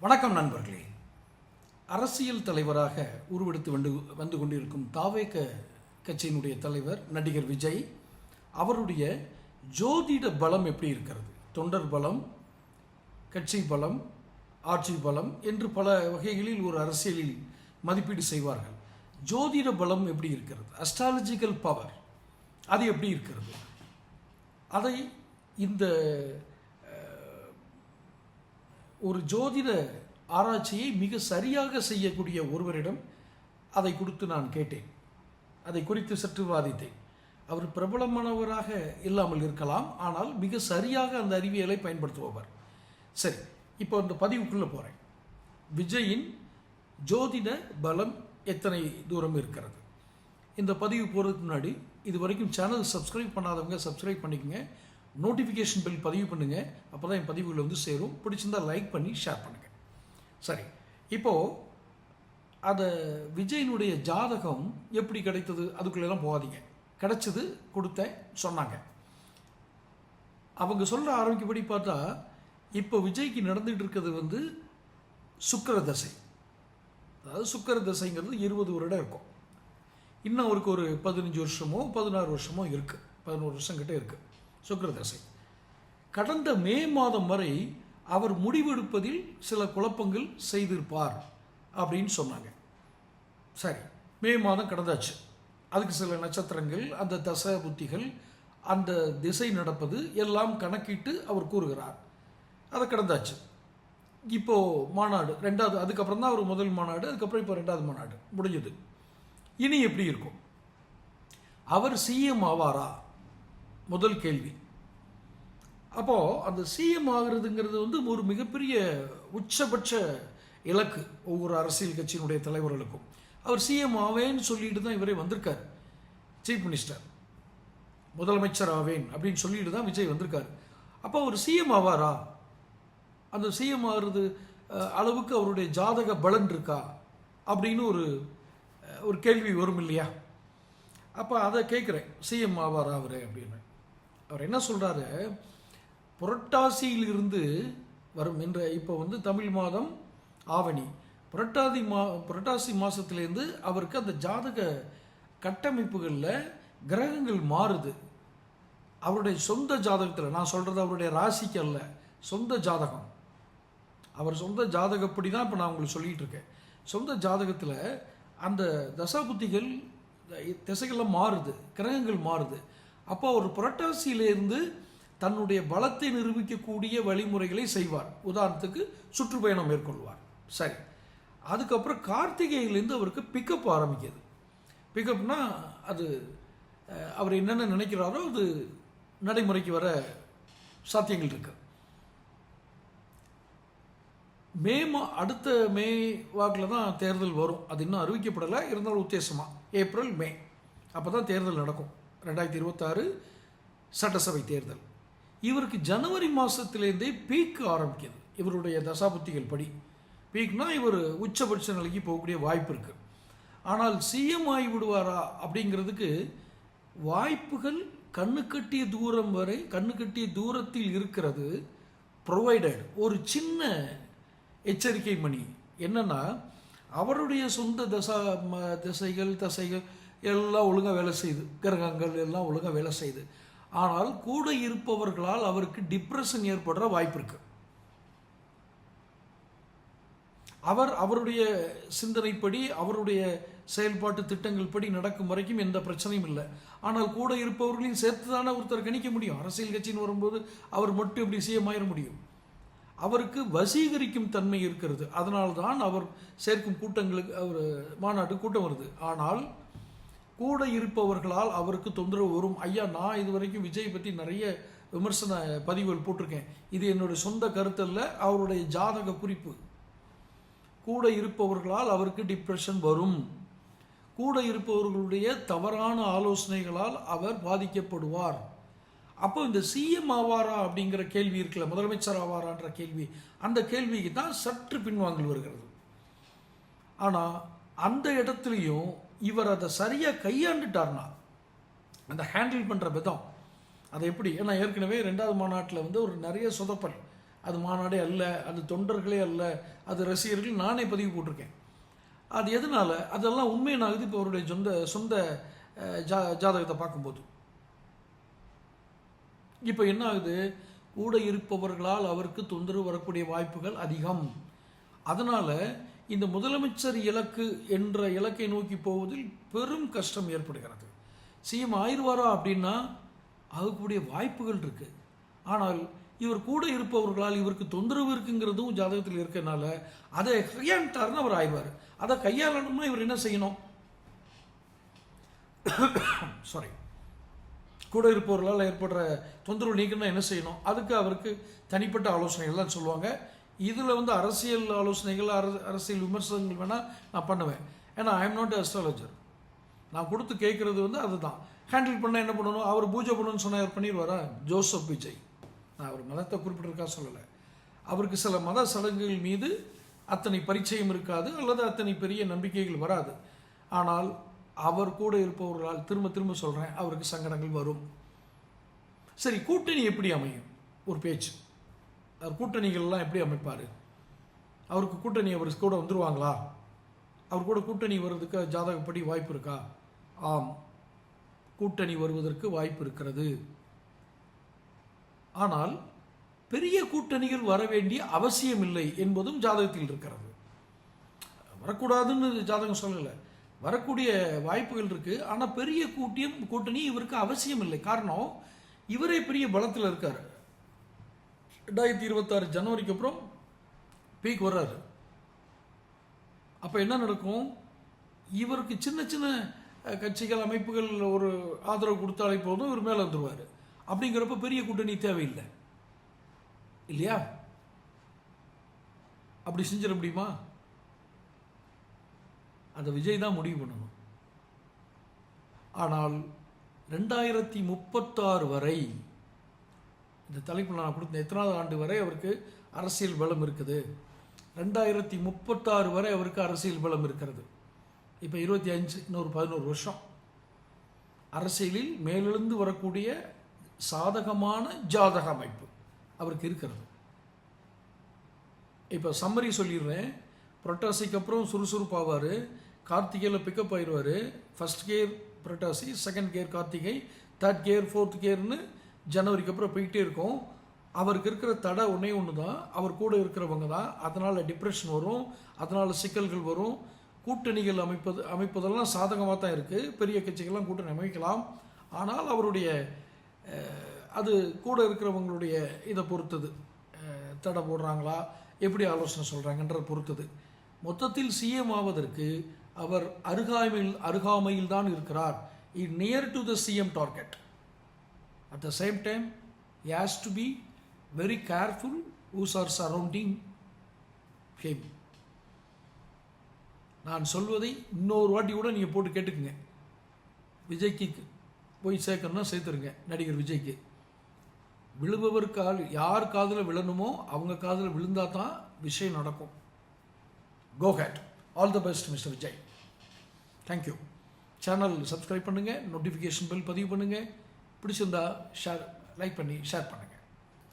வணக்கம் நண்பர்களே. அரசியல் தலைவராக உருவெடுத்து வந்து வந்து கொண்டிருக்கும் தாவேக கட்சியினுடைய தலைவர் நடிகர் விஜய் அவருடைய ஜோதிட பலம் எப்படி இருக்கிறது? தொண்டர் பலம் கட்சி பலம் ஆட்சி பலம் என்று பல வகைகளில் ஒரு அரசியலில் மதிப்பீடு செய்வார்கள். ஜோதிட பலம் எப்படி இருக்கிறது? அஸ்ட்ராலஜிக்கல் பவர் அது எப்படி இருக்கிறது? அதை இந்த ஒரு ஜோதிட ஆராய்ச்சியை மிக சரியாக செய்யக்கூடிய ஒருவரிடம் அதை கொடுத்து நான் கேட்டேன். அதை குறித்து சற்று வாதித்தேன். அவர் பிரபலமானவராக இல்லாமல் இருக்கலாம் ஆனால் மிக சரியாக அந்த அறிவியலை பயன்படுத்துபவர். சரி இப்போ அந்த பதிவுக்குள்ளே போகிறேன் விஜயின் ஜோதிட பலம் எத்தனை தூரம் இருக்கிறது? இந்த பதிவு போகிறதுக்கு முன்னாடி இது வரைக்கும் சேனல் சப்ஸ்கிரைப் பண்ணாதவங்க சப்ஸ்கிரைப் பண்ணிக்கோங்க. நோட்டிஃபிகேஷன் பில் பதிவு பண்ணுங்கள் அப்போ தான் என் பதிவுகள் வந்து சேரும். பிடிச்சிருந்தா லைக் பண்ணி ஷேர் பண்ணுங்கள் சரி. இப்போது அதை விஜயனுடைய ஜாதகம் எப்படி கிடைத்தது? அதுக்குள்ளெல்லாம் போகாதீங்க. கிடைச்சது கொடுத்தேன் சொன்னாங்க. அவங்க சொல்கிற ஆரம்பிக்கப்படி பார்த்தா இப்போ விஜய்க்கு நடந்துகிட்டு இருக்கிறது வந்து சுக்கர தசை. அதாவது சுக்கர தசைங்கிறது இருபது வருடம் இருக்கும். இன்னும் அவருக்கு ஒரு பதினஞ்சு வருஷமோ பதினாறு வருஷமோ இருக்குது பதினோரு வருஷம் கிட்டே இருக்குது சுக்கரதசை கடந்த மே மாதம் வரை அவர் முடிவெடுப்பதில் சில குழப்பங்கள் செய்திருப்பார் அப்படின்னு சொன்னாங்க. சரி மே மாதம் கடந்தாச்சு. அதுக்கு சில நட்சத்திரங்கள் அந்த தசை புத்திகள் அந்த திசை நடப்பது எல்லாம் கணக்கிட்டு அவர் கூறுகிறார். அதை கடந்தாச்சு. இப்போது மாநாடு ரெண்டாவது அதுக்கப்புறம் தான் அவர் முதல் மாநாடு அதுக்கப்புறம் இப்போ ரெண்டாவது மாநாடு முடிஞ்சது. இனி எப்படி இருக்கும்? அவர் சிஎம் ஆவாரா? முதல் கேள்வி. அப்போது அந்த சிஎம் ஆகிறதுங்கிறது வந்து ஒரு மிகப்பெரிய உச்சபட்ச இலக்கு ஒவ்வொரு அரசியல் கட்சியினுடைய தலைவர்களுக்கும். அவர் சிஎம் ஆவேன்னு சொல்லிட்டு தான் இவரே வந்திருக்கார். Chief minister. முதலமைச்சர் ஆவேன் அப்படின்னு சொல்லிட்டு தான் விஜய் வந்திருக்கார். அப்போ அவர் சிஎம் ஆவாரா? அந்த சிஎம் ஆகிறது அளவுக்கு அவருடைய ஜாதக பலன் இருக்கா? அப்படின்னு ஒரு ஒரு கேள்வி வரும் இல்லையா? அப்போ அதை கேட்குறேன். சிஎம் ஆவாரா அவர் அப்படின்னு. அவர் என்ன சொல்கிறாரு புரட்டாசியிலிருந்து வரும் என்ற இப்போ வந்து தமிழ் மாதம் ஆவணி. புரட்டாதி மா புரட்டாசி மாதத்துலேருந்து அவருக்கு அந்த ஜாதக கட்டமைப்புகளில் கிரகங்கள் மாறுது. அவருடைய சொந்த ஜாதகத்தில் நான் சொல்கிறது அவருடைய ராசிக்கு அல்ல சொந்த ஜாதகம். அவர் சொந்த ஜாதகப்படி தான் இப்போ நான் உங்களுக்கு சொல்லிகிட்டு இருக்கேன். சொந்த ஜாதகத்தில் அந்த தசாபுத்திகள் திசைகள்லாம் மாறுது கிரகங்கள் மாறுது. அப்போ அவர் புரட்டாசியிலேருந்து தன்னுடைய பலத்தை நிரூபிக்கக்கூடிய வழிமுறைகளை செய்வார். உதாரணத்துக்கு சுற்றுப்பயணம் மேற்கொள்வார். சரி. அதுக்கப்புறம் கார்த்திகையிலேருந்து அவருக்கு பிக்கப் ஆரம்பிக்குது. பிக்கப்னா அது அவர் என்னென்ன நினைக்கிறாரோ அது நடைமுறைக்கு வர சாத்தியங்கள் இருக்கு. மே மா அடுத்த மே வாக்கில் தான் தேர்தல் வரும். அது இன்னும் அறிவிக்கப்படலை. இருந்தாலும் உத்தேசமாக ஏப்ரல் மே. அப்போ தான் தேர்தல் நடக்கும். ரெண்டாயிரத்தி இருபத்தாறு சட்டசபை தேர்தல். இவருக்கு ஜனவரி மாதத்துலேருந்தே பீக் ஆரம்பிக்குது. இவருடைய தசாபுத்திகள் படி. பீக்னா இவர் உச்சபட்ச நிலைக்கு போகக்கூடிய வாய்ப்பு இருக்குது ஆனால் சிஎம் ஆகி விடுவாரா அப்படிங்கிறதுக்கு வாய்ப்புகள் கண்ணு கட்டிய தூரம் வரை கண்ணு கட்டிய தூரத்தில் இருக்கிறது ப்ரொவைடட் ஒரு சின்ன எச்சரிக்கை மணி என்னென்னா அவருடைய சொந்த தசா ம- திசைகள் தசைகள் எல்லாம் ஒழுங்காக வேலை செய்யுது. கிரகங்கள் எல்லாம் ஒழுங்காக வேலை செய்யுது. ஆனால் கூட இருப்பவர்களால் அவருக்கு டிப்ரெஷன் ஏற்படுற வாய்ப்பு இருக்கு. அவர் அவருடைய சிந்தனைப்படி அவருடைய செயல்பாட்டு திட்டங்கள் படி நடக்கும் வரைக்கும் எந்த பிரச்சனையும் இல்லை. ஆனால் கூட இருப்பவர்களையும் சேர்த்து தானே ஒருத்தர் கணிக்க முடியும். அரசியல் கட்சின்னு வரும்போது அவர் மட்டும் இப்படி சிஎம் முடியும். அவருக்கு வசீகரிக்கும் தன்மை இருக்கிறது. அதனால்தான் அவர் சேர்க்கும் கூட்டங்களுக்கு அவர் மாநாட்டு கூட்டம் வருது. ஆனால் கூட இருப்பவர்களால் அவருக்கு தொந்தரவு வரும். ஐயா நான் இது வரைக்கும் விஜய் பற்றி நிறைய விமர்சன பதிவுகள் போட்டிருக்கேன். இது என்னுடைய சொந்த கருத்தல்ல அவருடைய ஜாதக குறிப்பு. கூட இருப்பவர்களால் அவருக்கு டிப்ரெஷன் வரும். கூட இருப்பவர்களுடைய தவறான ஆலோசனைகளால் அவர் பாதிக்கப்படுவார். அப்போ இந்த சிஎம் ஆவாரா அப்படிங்கிற கேள்வி இருக்குல்ல முதலமைச்சர் ஆவாரான்ற கேள்வி அந்த கேள்விக்கு தான் சற்று பின்வாங்கல் வருகிறது. ஆனால் அந்த இடத்துலையும் இவர் அதை சரியாக கையாண்டுட்டார்னா அந்த ஹேண்டில் பண்ணுற விதம் அதை எப்படி? ஏன்னா ஏற்கனவே ரெண்டாவது மாநாட்டில் வந்து ஒரு நிறைய சொதப்பல். அது மாநாடே அல்ல அது தொண்டர்களே அல்ல அது ரசிகர்கள் நானே பதிவு போட்டிருக்கேன். அது எதனால? அதெல்லாம் உண்மையினாகுது இப்போ அவருடைய சொந்த சொந்த ஜா ஜாதகத்தை பார்க்கும்போது. இப்போ என்ன ஆகுது? கூட இருப்பவர்களால் அவருக்கு தொந்தரவு வரக்கூடிய வாய்ப்புகள் அதிகம். அதனால் இந்த முதலமைச்சர் இலக்கு என்ற இலக்கை நோக்கி போவதில் பெரும் கஷ்டம் ஏற்படுகிறது. சிஎம் ஆயிடுவாரா அப்படின்னா ஆகக்கூடிய வாய்ப்புகள் இருக்குது ஆனால் இவர் கூட இருப்பவர்களால் இவருக்கு தொந்தரவு இருக்குங்கிறதும் ஜாதகத்தில் இருக்கனால அதை கையாண்டார்னு அவர் ஆயிடுவார் அதை கையாளணும்னா இவர் என்ன செய்யணும்? சாரி கூட இருப்பவர்களால் ஏற்படுற தொந்தரவு நீக்கணும்னா என்ன செய்யணும்? அதுக்கு அவருக்கு தனிப்பட்ட ஆலோசனைகள்லாம் சொல்லுவாங்க. இதில் வந்து அரசியல் ஆலோசனைகள் அரசியல் விமர்சனங்கள் வேணால் நான் பண்ணுவேன். ஏன்னா ஐ எம் நாட் அஸ்ட்ராலஜர் நான் கொடுத்து கேட்குறது வந்து அதுதான். ஹேண்டில் பண்ண என்ன பண்ணணும்? அவர் பூஜை பண்ணணும்னு சொன்னார் அவர் பண்ணிடுவாரா? ஜோசப் விஜய். நான் அவர் மதத்தை குறிப்பிட்டிருக்கா சொல்லலை. அவருக்கு சில மத சடங்குகள் மீது அத்தனை பரிச்சயம் இருக்காது அல்லது அத்தனை பெரிய நம்பிக்கைகள் வராது. ஆனால் அவர் கூட இருப்பவர்களால் திரும்ப திரும்ப சொல்கிறேன் அவருக்கு சங்கடங்கள் வரும். சரி கூட்டணி எப்படி அமையும்? ஒரு பேச்சு. அவர் கூட்டணிகள்லாம் எப்படி அமைப்பார்? அவருக்கு கூட்டணி அவர் கூட வந்துருவாங்களா? அவர் கூட கூட்டணி வர்றதுக்கு ஜாதகப்படி வாய்ப்பு இருக்கா? ஆம். கூட்டணி வருவதற்கு வாய்ப்பு இருக்கிறது. ஆனால் பெரிய கூட்டணிகள் வர வேண்டிய அவசியம் இல்லை என்பதும் ஜாதகத்தில் இருக்கிறது. வரக்கூடாதுன்னு ஜாதகம் சொல்லலை. வரக்கூடிய வாய்ப்புகள் இருக்குது ஆனால் பெரிய கூட்டியம் கூட்டணி இவருக்கு அவசியம் இல்லை. காரணம் இவரே பெரிய பலத்தில் இருக்கார். ரெண்டாயிரத்தி இருபத்தாறு ஜனவரிக்கு அப்புறம் பீக் வர்றாரு. அப்போ என்ன நடக்கும்? இவருக்கு சின்ன சின்ன கட்சிகள் அமைப்புகள் ஒரு ஆதரவு கொடுத்தாலே போதும் இவர் மேலே வந்துருவார். அப்படிங்கிறப்ப பெரிய கூட்டணி தேவையில்லை. இல்லையா? அப்படி செஞ்சிட முடியுமா? அந்த விஜய் தான் முடிவு பண்ணணும். ஆனால் ரெண்டாயிரத்தி முப்பத்தாறு வரை இந்த தலைப்பு நான் கொடுத்த எத்தனாவது ஆண்டு வரை அவருக்கு அரசியல் பலம் இருக்குது. ரெண்டாயிரத்தி முப்பத்தாறு வரை அவருக்கு அரசியல் பலம் இருக்கிறது. இப்போ இருபத்தி அஞ்சு இன்னொரு பதினோரு வருஷம். அரசியலில் மேலெழுந்து வரக்கூடிய சாதகமான ஜாதக அமைப்பு அவருக்கு இருக்கிறது. இப்போ சம்மரி சொல்லிடுறேன். புரட்டாசிக்கு அப்புறம் சுறுசுறுப்பாவார். கார்த்திகையில் பிக்கப் ஆயிடுவார். First gear Purattasi second gear Karthigai third gear fourth கியர்னு ஜனவரிக்கு அப்புறம் போயிட்டே இருக்கும். அவருக்கு இருக்கிற தடை ஒன்றே ஒன்று தான் அவர் கூட இருக்கிறவங்க தான். அதனால் டிப்ரெஷன் வரும். அதனால் சிக்கல்கள் வரும். கூட்டணிகள் அமைப்பது அமைப்பதெல்லாம் சாதகமாக தான் இருக்குது பெரிய கட்சிகள்லாம் கூட்டணி அமைக்கலாம். ஆனால் அவருடைய அது கூட இருக்கிறவங்களுடைய இதை பொறுத்தது. தடை போடுறாங்களா? எப்படி ஆலோசனை சொல்கிறாங்கன்ற பொறுத்தது. மொத்தத்தில் சிஎம் ஆவதற்கு அவர் அருகாமையில் அருகாமையில் தான் இருக்கிறார் he near to the CM target at the same time has to be very careful who's are surrounding him நான் சொல்வதை இன்னொரு வாட்டி கூட நீங்கள் போட்டு கேட்டுக்குங்க. விஜய்க்கு போய் சேர்க்கணும்னா சேர்த்துருங்க நடிகர் விஜய்க்கு. விழுபவர் கால் யார் காதில் விழணுமோ அவங்க காதில் விழுந்தா தான் விஷயம் நடக்கும். Go ahead all the best mister Vijay thank you channel subscribe பண்ணுங்கள் நோட்டிஃபிகேஷன் பெல் பதிவு பண்ணுங்கள் பிடிச்சிருந்தா ஷேர் லைக் பண்ணி ஷேர் பண்ணுங்கள்